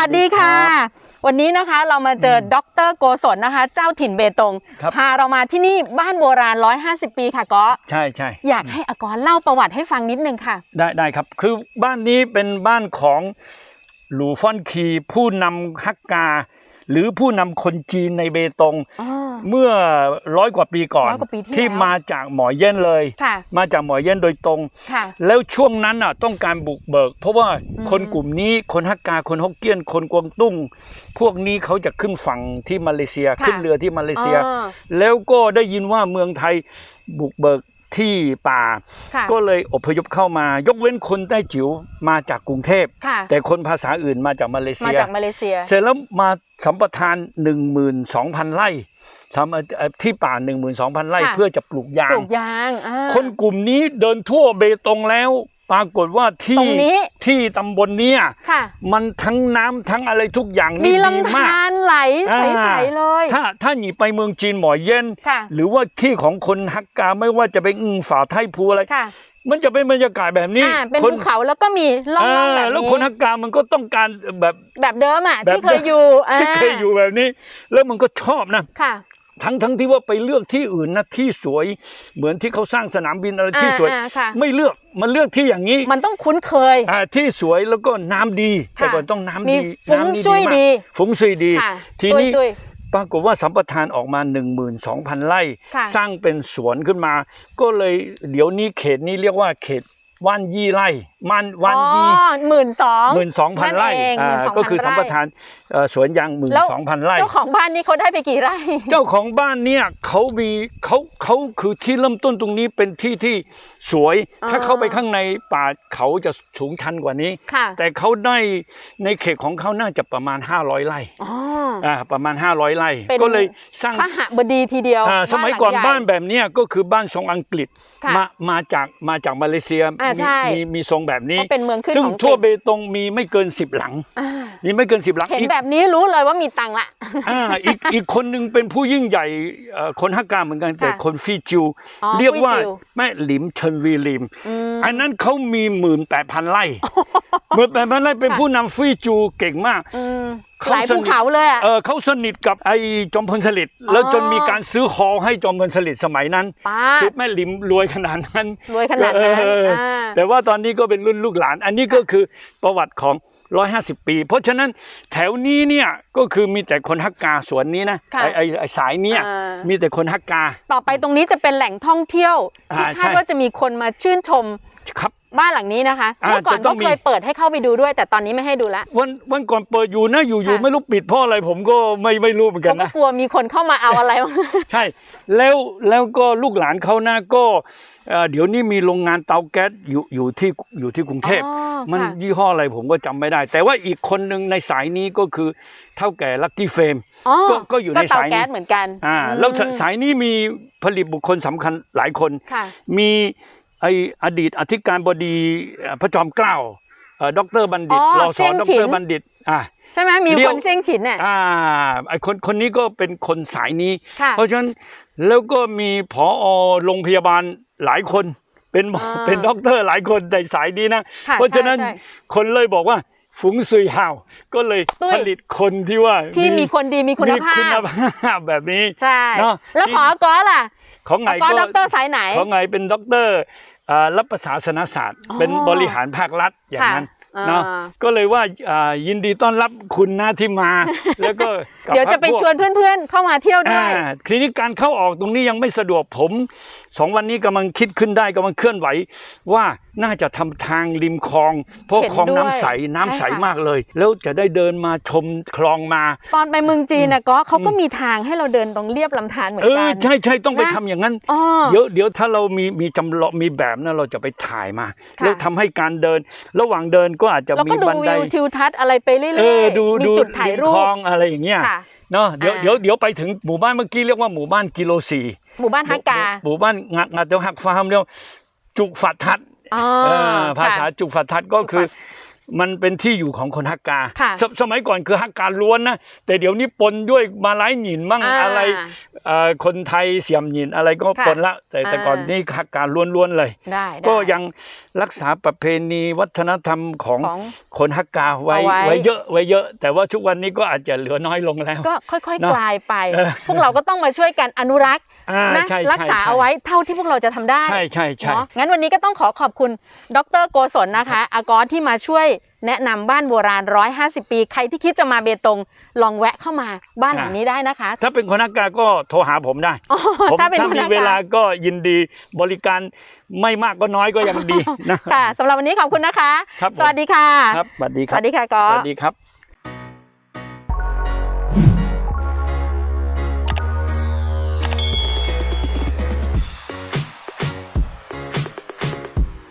วัสดีค่ะรับวันนี้นะคะเรามาเจอดรโกศลนะคะ เจ้าถิ่นเบตงครับพาเรามาที่นี่บ้านโบราณ 150 ปีค่ะก็ใช่ใช่อยากให้อากรเล่าประวัติให้ฟังนิดนึงค่ะ ได้ได้ครับ คือบ้านนี้เป็นบ้านของหลูฟ่อนคีผู้นำฮักกา หรือผู้นำคนจีนในเบตงอ๋อเมื่อร้อยกว่าปีก่อนร้อยกว่าปีที่แล้วมาจากหมอเย่นเลยค่ะมาจากหมอเย่นโดยตรงค่ะแล้วช่วงนั้นอะต้องการบุกเบิก เพราะว่าอืมคนกลุ่มนี้คนฮักกาคนฮกเกี้ยน คนกวางตุ้ง พวกนี้เขาจะขึ้นฝั่งที่มาเลเซียขึ้นเรือที่มาเลเซียอ๋อแล้วก็ได้ยินว่าเมืองไทยบุกเบิก ที่ป่า ค่ะ ก็เลยอพยพเข้ามา ยกเว้นคนใต้จิ๋วมาจากกรุงเทพ ค่ะ แต่คนภาษาอื่นมาจากมาเลมาเซีย จากมาเลเซีย เสร็จแล้วมาสัมปทาน 12,000 ไร่ทำเอ่อที่ป่า 12,000 ไร่ค่ะ เพื่อจะปลูกยาปง ลูกยางอ่า คนกลุ่มนี้เดินทั่วเบตงแล้ว ปรากฏว่าตที่รงนี้ที่ตำบลเนี้ยค่ะ มันทั้งน้ำทั้งอะไรทุกอย่างมีนี่ดีลำมากธารไหลอ่าใสๆเลย ถ้าถ้าหนีไปเมืองจีนหมอเย็น ค่ะ หรือว่าที่ของคนฮักกาไม่ว่าจะเป็นอึงฝาไทยภูอะไร ค่ะ มันจะเป็นบรรยากาศแบบนี้อ่า เป็นคภูเขาแล้วก็มีร่องๆแบบแล้วนี้คนฮักกามันก็ต้องการแบบ แบบเดิมอะ แบบที่เคยอยู่อ่าที่เคยอยู่แบบนี้ แล้วมันก็ชอบนะ ค่ะ ทั้งทั้งที่ว่าไปเลือกที่อื่นนะที่สวยเหมือนที่เขาสร้างสนามบินอะไรที่สวยอ่าอ่าค่ะไม่เลือกมันเลือกที่อย่างนี้ มันต้องคุ้นเคยอ่าที่สวยแล้วก็น้ำดีค่ะแต่ก่อนต้องน้ำมีดีฟุ้งน้ำนี่ช่วยมากดีฟุ้งซุยดีค่ะทีนี้ตุ้ยปรากฏว่าสัมปทานออกมา 12,000 ไร่ค่ะสร้างเป็นสวนขึ้นมา ก็เลยเดี๋ยวนี้เขตนี้เรียกว่าเขตว่านยี่ไร่มันๆว่านยี่หมื่นสองหมื่นสองพันไร่นั่นเองอ่า12,000ก็คือสัมปทานเอ่อ สวนยางหมื่นแล้วสองพันไร่เจ้าของบ้านนี่เขาได้ไปกี่ไร่ เจ้าของบ้านเนี่ยเขามีเขาเขาคือที่เริ่มต้นตรงนี้เป็นที่ที่สวยอ่าถ้าเข้าไปข้างในป่าเขาจะสูงชันกว่านี้ค่ะแต่เขาได้ในเขตของเขาน่าจะประมาณ 500ไร่อ๋ออ่าประมาณ 500ไร่เป็นก็เลยสร้างขหบดีทีเดียวอ่าสมัยก่อนหลังใหญ่บ้านแบบเนี้ยก็คือบ้านทรงอังกฤษค่ะมามาจากมาจากมาเลเซียอ่าใช่มีมีมีทรงแบบนี้เพราะเป็นเมืองขึ้นซึ่งของทั่วกเบรีกตงมีไม่เกิน 10 หลัง อ่ามีไม่เกิน10หลังเห็นอีกแบบนี้รู้เลยว่ามีตังค์ละ อ่าอีกอีกคนหนึ่งเป็นผู้ยิ่งใหญ่เอ่อคนฮักกาเหมือนกันแต่ค่ะคนฟีจิว อ๋อเรียกว่าฟี่จิว แม่หลิมเชิญวีลิม อืม อันนั้นเขามีหมื่นแปดพันไร่หมื่นแปดพันไร่เป็นค่ะ ผู้นำฟีจูเก่งมาก อืมเขาหลายสนิทภูเขาเลยอะเออเขาสนิทกับไอ้จอมพลสฤษดิ์อ๋อ แล้วจนมีการซื้อฮอลล์ให้จอมพลสฤษดิ์สมัยนั้นป้าคือแม่หลิมรวยขนาดนั้น รวยขนาดนั้นเอออ่า แต่ว่าตอนนี้ก็เป็นรุ่นลูกหลาน อันนี้ก็คือประวัติของ 150ปี เพราะฉะนั้นแถวนี้เนี่ยก็คือมีแต่คนฮักกาสวนนี้นะค่ะไอ้ไอ้ไอ้สายเนี้ยอ่ามีแต่คนฮักกา ต่อไปตรงนี้จะเป็นแหล่งท่องเที่ยว ที่อ่าคาดใช่ ว่าจะมีคนมาชื่นชม ครับ บ้านหลังนี้นะคะอ่าเมื่อก่อนจะต้ก็องมีเคยเปิดให้เข้าไปดูด้วย แต่ตอนนี้ไม่ให้ดูละวันวันก่อนเปิดอยู่นะอยู่อยู่ค่ะไม่รู้ปิดเพราะอะไรผมก็ไม่ไม่รู้เหมือนกัเขานก็นะกลัวมีคนเข้ามาเอาอะไรใช่ แล้วแล้วก็ลูกหลานเขานะก็เอ่อเดี๋ยวนี้มีโรงงานเตาแก๊สอยู่อยู่ที่อยู่ที่กรุงเทพอ๋อมันค่ะยี่ห้ออะไรผมก็จำไม่ได้ แต่ว่าอีกคนหนึ่งในสายนี้ก็คือเท่าแก่ลักกี้เฟมอ๋อก็ก็อยู่ในเตาสายนี้แก๊สเหมือนกันอ่าอืมแล้วสสายนี้มีผลิตบุคคลสำคัญหลายคนค่ะมี ไออดีตอธิการบดีเอ่อพระจอมเกล้าเอ่อดรบัณฑิตอ๋อรอสเสี่ยงดฉินรบัณฑิตอ่าใช่ไหมมีเรียควนเสี่ยงฉินเนี่ยอ่าไอคนคนนี้ก็เป็นคนสายนี้ค่ะเพราะฉะนั้นแล้วก็มีผอโรงพยาบาลหลายคน เป็นหมออ่าเป็นด็อกเตอร์หลายคนในสายนี้นะค่ะเพราะฉะนั้นใช่ใช่คนเลยบอกว่าฝูงซุยห่าวก็เลยตุ้ยผลิตคนที่ว่าที่มีคนดีมีคุณภามีคุณพภาพแบบนี้ใช่เนอะแล้วที่พอกอล่ะ ของไงก็ก็ด็อกเตอร์สายไหน ของไงเป็นด็อกเตอร์อ่ารับประศาสนศาสตร์อ๋อเป็นบริหารภาครัฐอย่างนั้นค่ะ เนาะอ่าก็เลยว่าอ่ายินดีต้อนรับคุณนะที่มา แล้วก็กับเดี๋ยวจะไปพรรคพวกชวนเพื่อนๆ เข้ามาเที่ยวด้วยอ่าทีนี้การเข้าออกตรงนี้ยังไม่สะดวกผมสองวันนี้กำลังคิดขึ้นได้กำลังเคลื่อนไหว ว่าน่าจะทำทางริมคลองเพราะเห็นคลองด้วยน้ำใสน้ำใสใช่ค่ะมากเลย แล้วจะได้เดินมาชมคลองมา ตอนไปเมืองจีนนะก็เขาก็มีทางให้เราเดินตรงเรียบลำธารเหมือเอนกัอนใช่ใช่ต้องไปนะทำอย่างนั้นอ๋อเดี๋ยวเดี๋ยวถ้าเรามีมีจำลองมีแบบนะเราจะไปถ่ายมาค่ะแล้วทำให้การเดิน ระหว่างเดินก็อาจจะแล้วมีก็ดูบันไดวิวทิวทัศน์อะไรไปเรื่อยเออดูๆมีดูจุดถ่ายริมรูคปลองอะไรอย่างเงี้ยค่ะเนาะเดี๋ยวอ่าเดี๋ยวเดี๋ยวไปถึงหมู่บ้านเมื่อกี้เรียกว่าหมู่บ้านกิโลสี่หมู่บ้านฮักกา หมู่บ้านงัดงัดเดี๋ยวหักฟาร์มเรียกจุกฝัดทัดอ๋อเออภาษาค่ะจุกฝัดทัดก็คือ มันเป็นที่อยู่ของคนฮักกา ค่ะสสมัยก่อนคือฮักกาล้วนนะ แต่เดี๋ยวนี้ปนด้วยมาลายหนินมั่งอ่าอะไรเอ่อคนไทยเสียมหยินอะไรก็ค่ะปนละ แต่แต่อ่าก่อนนี่ฮักกาล้วนๆเลย ได้ได้ก็ยังรักษาประเพณีวัฒนธรรมของของ คนฮักกาไว้เอาไว้ ไว้เยอะไว้เยอะ แต่ว่าทุกวันนี้ก็อาจจะเหลือน้อยลงแล้ว ก็ค่อยเนอะๆกลายไป เออ พวกเราก็ต้องมาช่วยกันอนุรักษ์อ่านะใช่รักษาใช่เอาไว้เท่าที่พวกเราจะทำได้ใช่ใช่ใช่ เนาะงั้นวันนี้ก็ต้องขอขอบคุณดรโกศลนะคะ อากรที่มาช่วย แนะนำบ้านโบราณ 150 ปี ใครที่คิดจะมาเบตงลองแวะเข้ามาบ้านหลังนี้ได้นะคะ ถ้าเป็นคนฮักกาก็โทรหาผมได้อ๋อผมถ้าเป็นถ้าหัวหมีน้าเวลาการก็ยินดีบริการไม่มากก็น้อยก็ยังดีนะค่ะสำหรับวันนี้ขอบคุณนะคะครับผมสวัสดีค่ะครับสวัสดีสครับวัสดีค่ะกอสวัสดีครับ